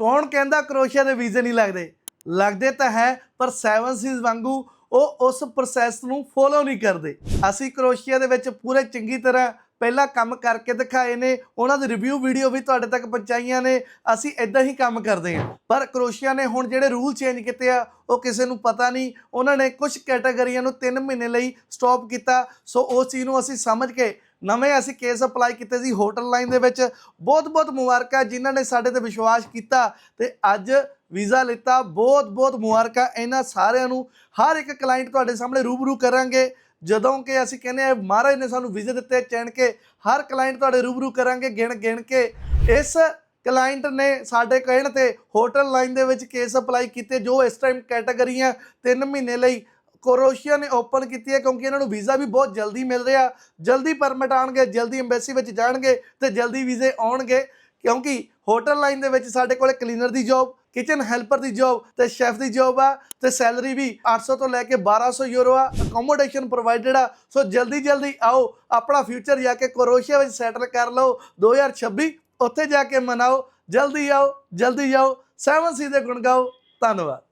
ਕੌਣ ਕਹਿੰਦਾ ਕਰੋਸ਼ੀਆ ਦੇ ਵੀਜ਼ੇ ਨਹੀਂ ਲੱਗਦੇ? ਲੱਗਦੇ ਤਾਂ ਹੈ, ਪਰ 7 ਸੀਜ਼ ਵਾਂਗੂ ਉਹ ਉਸ ਪ੍ਰੋਸੈਸ ਨੂੰ ਫੋਲੋ ਨਹੀਂ ਕਰਦੇ। ਅਸੀਂ ਕਰੋਸ਼ੀਆ ਦੇ ਵਿੱਚ ਪੂਰੇ ਚੰਗੀ ਤਰ੍ਹਾਂ ਪਹਿਲਾਂ ਕੰਮ ਕਰਕੇ ਦਿਖਾਏ ਨੇ, ਉਹਨਾਂ ਦੇ ਰਿਵਿਊ ਵੀਡੀਓ ਵੀ ਤੁਹਾਡੇ ਤੱਕ ਪਹੁੰਚਾਈਆਂ ਨੇ, ਅਸੀਂ ਇਦਾਂ ਹੀ ਕੰਮ ਕਰਦੇ ਹਾਂ। ਪਰ ਕਰੋਸ਼ੀਆ ਨੇ ਹੁਣ ਜਿਹੜੇ ਰੂਲ ਚੇਂਜ ਕੀਤੇ ਆ, ਉਹ ਕਿਸੇ ਨੂੰ ਪਤਾ ਨਹੀਂ। ਉਹਨਾਂ ਨੇ ਕੁਝ ਕੈਟਾਗਰੀਆਂ ਨੂੰ 3 ਮਹੀਨੇ ਲਈ ਸਟਾਪ ਕੀਤਾ ਸੋ ਉਸ ਚੀਜ਼ ਨੂੰ ਅਸੀਂ ਸਮਝ ਕੇ ਨਵੇਂ ਅਸੀਂ ਕੇਸ ਅਪਲਾਈ ਕੀਤੇ ਸੀ ਹੋਟਲ ਲਾਈਨ ਦੇ ਵਿੱਚ। ਬਹੁਤ ਬਹੁਤ ਮੁਬਾਰਕਾਂ ਜਿਨ੍ਹਾਂ ਨੇ ਸਾਡੇ ਤੇ ਵਿਸ਼ਵਾਸ ਕੀਤਾ ਤੇ ਅੱਜ ਵੀਜ਼ਾ ਲਿੱਤਾ। ਬਹੁਤ ਬਹੁਤ ਮੁਬਾਰਕਾਂ ਇਹਨਾਂ ਸਾਰਿਆਂ ਨੂੰ। ਹਰ ਇੱਕ ਕਲਾਇੰਟ ਤੁਹਾਡੇ ਸਾਹਮਣੇ ਰੂਬਰੂ ਕਰਾਂਗੇ। ਜਦੋਂ ਕਿ ਅਸੀਂ ਕਹਿੰਦੇ ਆ ਮਹਾਰਾਜ ਨੇ ਸਾਨੂੰ ਵੀਜ਼ੇ ਦਿੱਤੇ ਚੈਣ ਕੇ, ਹਰ ਕਲਾਇੰਟ ਤੁਹਾਡੇ ਰੂਬਰੂ ਕਰਾਂਗੇ, ਗਿਣ ਗਿਣ ਕੇ। ਇਸ ਕਲਾਇੰਟ ਨੇ ਸਾਡੇ ਕਹਿਣ ਤੇ ਹੋਟਲ ਲਾਈਨ ਦੇ ਵਿੱਚ ਕੇਸ ਅਪਲਾਈ ਕੀਤੇ, ਜੋ ਇਸ ਟਾਈਮ ਕੈਟਾਗਰੀਆਂ 3 ਮਹੀਨੇ ਲਈ ਕਰੋਸ਼ੀਆ ਨੇ ਓਪਨ ਕੀਤੀ ਹੈ ਕਿਉਂਕਿ ਇਹਨਾਂ ਨੂੰ ਵੀਜ਼ਾ ਵੀ ਬਹੁਤ ਜਲਦੀ ਮਿਲ ਰਿਹਾ। ਜਲਦੀ ਪਰਮਿਟ ਆਣਗੇ ਜਲਦੀ ਐਮਬੈਸੀ ਵਿੱਚ ਜਾਣਗੇ ਤੇ ਜਲਦੀ ਵੀਜ਼ੇ ਆਉਣਗੇ ਕਿਉਂਕਿ ਹੋਟਲ ਲਾਈਨ ਦੇ ਵਿੱਚ ਸਾਡੇ ਕੋਲੇ ਕਲੀਨਰ ਦੀ ਜੌਬ, ਕਿਚਨ ਹੈਲਪਰ ਦੀ ਜੌਬ ਤੇ ਸ਼ੈਫ ਦੀ ਜੌਬ ਆ ਤੇ ਸੈਲਰੀ ਵੀ 800 ਤੋਂ ਲੈ ਕੇ 1200 ਯੂਰੋ ਆ ਅਕੋਮੋਡੇਸ਼ਨ ਪ੍ਰੋਵਾਈਡਡ ਆ। ਸੋ ਜਲਦੀ ਜਲਦੀ ਆਓ, ਆਪਣਾ ਫਿਊਚਰ ਜਾ ਕੇ ਕਰੋਸ਼ੀਆ ਵਿੱਚ ਸੈਟਲ ਕਰ ਲਓ। 2026 ਉੱਥੇ ਜਾ ਕੇ ਮਨਾਓ। ਜਲਦੀ ਆਓ, ਜਲਦੀ ਜਾਓ। 7 ਸੀ ਦੇ ਗੁਣ ਗਾਓ। ਧੰਨਵਾਦ।